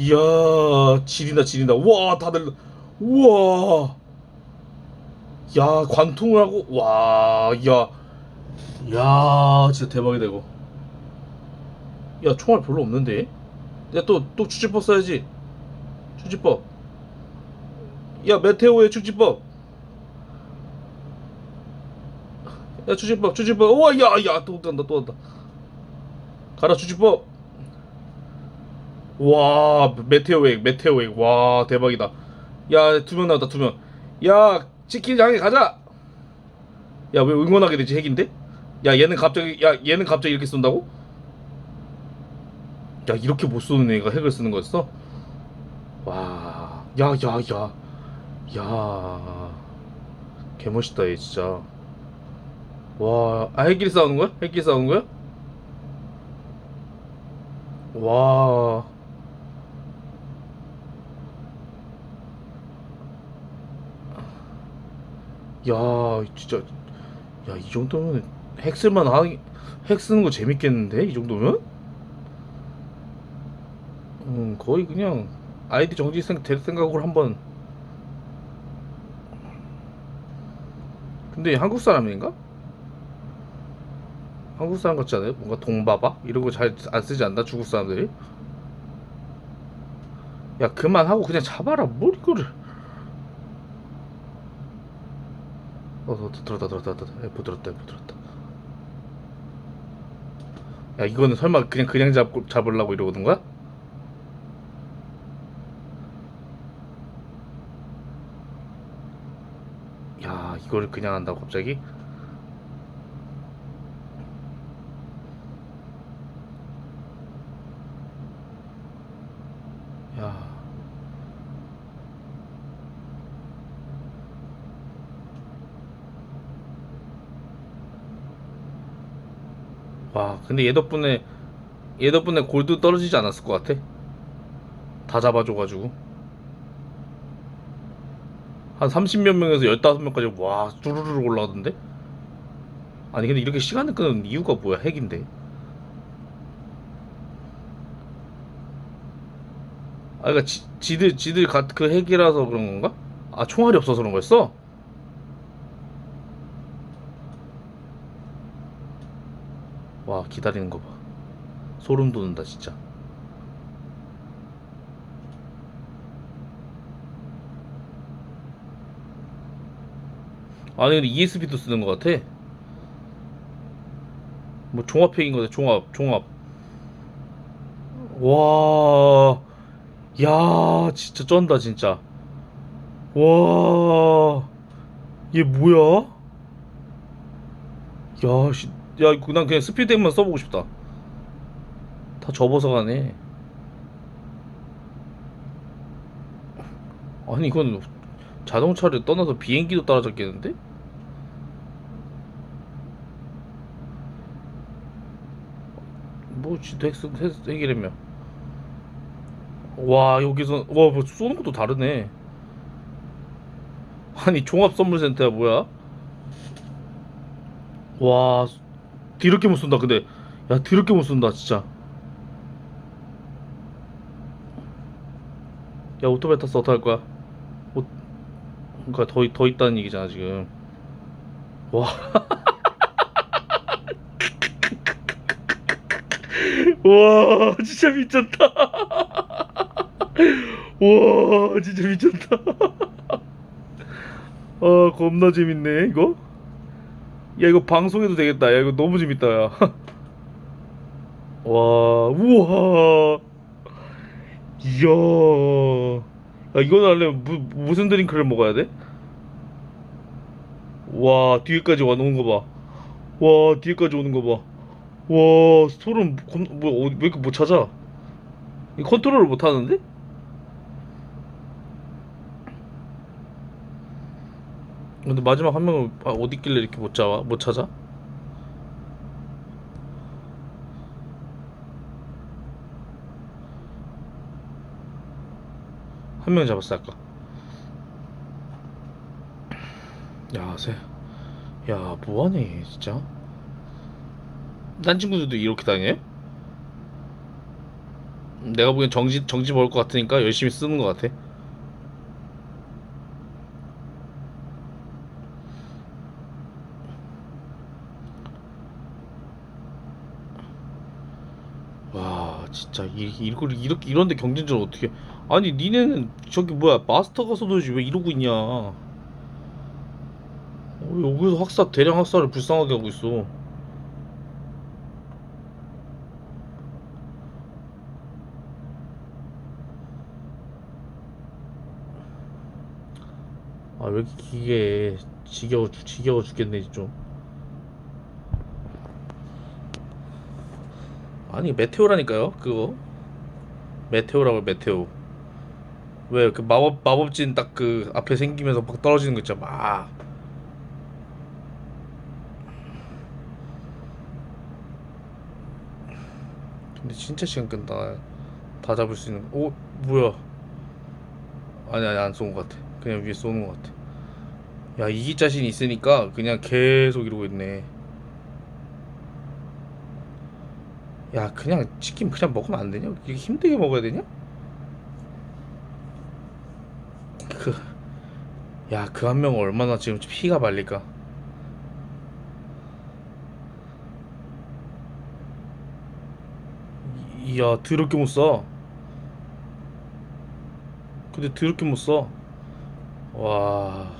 이야 지린다 지린다. 와 다들 우와. 야 관통을 하고 와야야 진짜 대박이다 이거 야 총알 별로 없는데? 야 또또 추지법 써야지. 추지법. 야 메테오의 추지법. 야 추지법 추지법. 우와 야야또 간다 또 간다. 가라 추지법 와 메테오액 메테오액 와 대박이다. 야 두 명 나왔다 두명야 치킨 향해 가자! 야 왜 응원하게 되지 핵인데? 야 얘는 갑자기 야 얘는 갑자기 이렇게 쏜다고? 야 이렇게 못 쏘는 애가 핵을 쓰는 거였어? 와 야 야 야 야. 개멋있다 얘 진짜. 와 아, 핵끼리 싸우는 거야? 핵끼리 싸우는 거야? 와 야, 진짜, 야, 이 정도면 핵 쓸만 하기, 핵 쓰는 거 재밌겠는데? 이 정도면? 음, 거의 그냥 아이디 정지 생, 될 생각으로 한번. 근데 한국 사람인가? 한국 사람 같지 않아요? 뭔가 동바바? 이런 거 잘 안 쓰지 않나? 중국 사람들이? 야, 그만하고 그냥 잡아라. 뭘 이거를. 어, 어, 들었다, 들었다, 들었다. F 들었다, F 들었다. 야, 이거는 설마 그냥 그냥 잡 잡으려고 이러는 거야? 야, 이거를 그냥 한다고 갑자기? 야. 와, 근데 얘 덕분에 얘 덕분에 골드 떨어지지 않았을 것 같아. 다 잡아줘가지고 한 30몇 명에서 15명까지 와 쭈루루루 올라가던데? 아니 근데 이렇게 시간을 끄는 이유가 뭐야 핵인데? 아 그니까 지, 지들 지들 가, 그 핵이라서 그런 건가? 아 총알이 없어서 그런 거였어? 와 기다리는 거 봐. 소름 돋는다 진짜. 아니 근데 ESP도 쓰는 것 같아. 뭐 종합팩인 거네 종합 종합. 와, 야 진짜 쩐다 진짜. 와, 얘 뭐야? 야, 씨, 야, 난 그냥 스피드만 써보고 싶다. 다 접어서 가네. 아니, 이건 자동차를 떠나서 비행기도 따라잡겠는데? 뭐, 진짜 핵, 쓰- 핵, 핵이라며. 와, 여기서, 와, 뭐 쏘는 것도 다르네. 아니, 종합선물센터야, 뭐야? 와, 뒤럽게 못 쏜다, 근데. 야, 뒤럽게 못 쏜다, 진짜. 야, 오토바이 탔어, 어떡할 거야? 오, 그니까 더, 더 있다는 얘기잖아, 지금. 와. 와, 진짜 미쳤다. 와, 진짜 미쳤다. 아, 겁나 재밌네, 이거. 야 이거 방송해도 되겠다. 야 이거 너무 재밌다. 야. 와 우와. 이야. 야 이거는 하려면 무, 무슨 드링크를 먹어야 돼? 와 뒤에까지 와 오는 거 봐. 와 뒤에까지 오는 거 봐. 와 소름 겁- 뭐 어디- 왜 이렇게 못 찾아? 이 컨트롤을 못 하는데? 근데 마지막 한 명은 아, 어디 있길래 이렇게 못 잡아? 못 찾아? 한 명 잡았어 아까. 야, 새. 야, 뭐하네, 진짜. 딴 친구들도 이렇게 다녀? 내가 보기엔 정지 정지 먹을 것 같으니까 열심히 쓰는 것 같아. 와 진짜 이, 이걸 이렇게 이런데 경쟁전 어떻게? 아니 니네는 저기 뭐야 마스터 가서 놀지 왜 이러고 있냐? 어, 여기서 학사 대량 학사를 불쌍하게 하고 있어. 아 왜 이렇게 기게 지겨워 죽- 지겨워 죽겠네 좀. 아니 메테오라니까요 그거. 메테오라고 메테오. 왜 그 마법 마법진 딱 그 앞에 생기면서 막 떨어지는 거 있잖아. 막 근데 진짜 시간 끈다. 다 잡을 수 있는 거. 오 뭐야. 아니 아니 안 쏘는 것 같아. 그냥 위에 쏘는 것 같아. 야 이기 자신 있으니까 그냥 계속 이러고 있네 야 그냥 치킨 그냥 먹으면 안 되냐? 이렇게 힘들게 먹어야 되냐? 그 야 그 한명 얼마나 지금 피가 말릴까? 이- 야 더럽게 못 써. 근데 더럽게 못 써. 와.